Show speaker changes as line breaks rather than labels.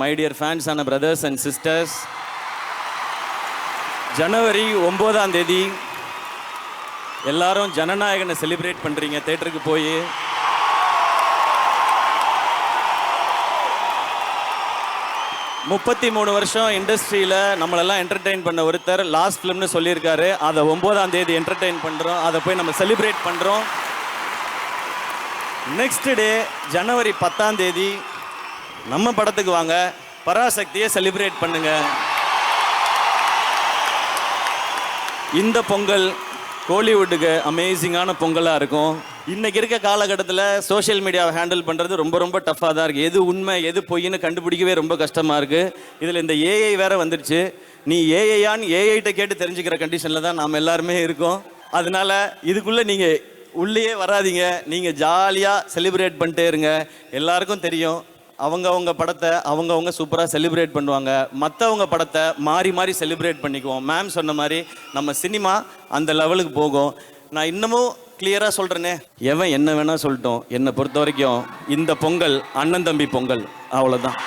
My dear fans ஆன brothers and sisters ஜனவரி ஒம்போதாம் தேதி எல்லாரும் ஜனநாயகனை செலிப்ரேட் பண்ணுறீங்க தேட்டருக்கு போய். முப்பத்தி மூணு வருஷம் இண்டஸ்ட்ரியில் நம்மளெல்லாம் என்டர்டெயின் பண்ண ஒருத்தர் லாஸ்ட் ஃபிலிம்னு சொல்லியிருக்காரு. அதை ஒம்போதாம் தேதி என்டர்டெயின் பண்ணுறோம் அதை போய் நம்ம செலிப்ரேட் பண்ணுறோம் நெக்ஸ்ட் டே ஜனவரி பத்தாம் தேதி நம்ம படத்துக்கு வாங்க. பராசக்தியை செலிப்ரேட் பண்ணுங்க. இந்த பொங்கல் கோலிவுட்டுக்கு அமேசிங்கான பொங்கலாக இருக்கும். இன்னைக்கு இருக்க காலகட்டத்தில் சோஷியல் மீடியாவை ஹேண்டில் பண்ணுறது ரொம்ப ரொம்ப டஃப்பாக தான் இருக்குது எது உண்மை எது பொய்ன்னு கண்டுபிடிக்கவே ரொம்ப கஷ்டமாக இருக்குது இதில் இந்த ஏஐ வேற வந்துடுச்சு நீ ஏஐயான்னு ஏஐட்ட கேட்டு தெரிஞ்சுக்கிற கண்டிஷனில் தான் நாம் எல்லாருமே இருக்கோம். அதனால இதுக்குள்ளே நீங்கள் உள்ளேயே வராதீங்க. நீங்கள் ஜாலியாக செலிப்ரேட் பண்ணிட்டே இருங்க. எல்லாருக்கும் தெரியும். அவங்கவுங்க படத்தை அவங்கவுங்க சூப்பராக செலிப்ரேட் பண்ணுவாங்க. மற்றவங்க படத்தை மாறி மாறி செலிப்ரேட் பண்ணிக்குவோம். மேம் சொன்ன மாதிரி நம்ம சினிமா அந்த லெவலுக்கு போகும். நான் இன்னமும் கிளியராக சொல்கிறேனே எவன் என்ன வேணால் சொல்லிட்டோம். என்னை பொறுத்த வரைக்கும் இந்த பொங்கல் அண்ணன் தம்பி பொங்கல். அவ்வளோதான்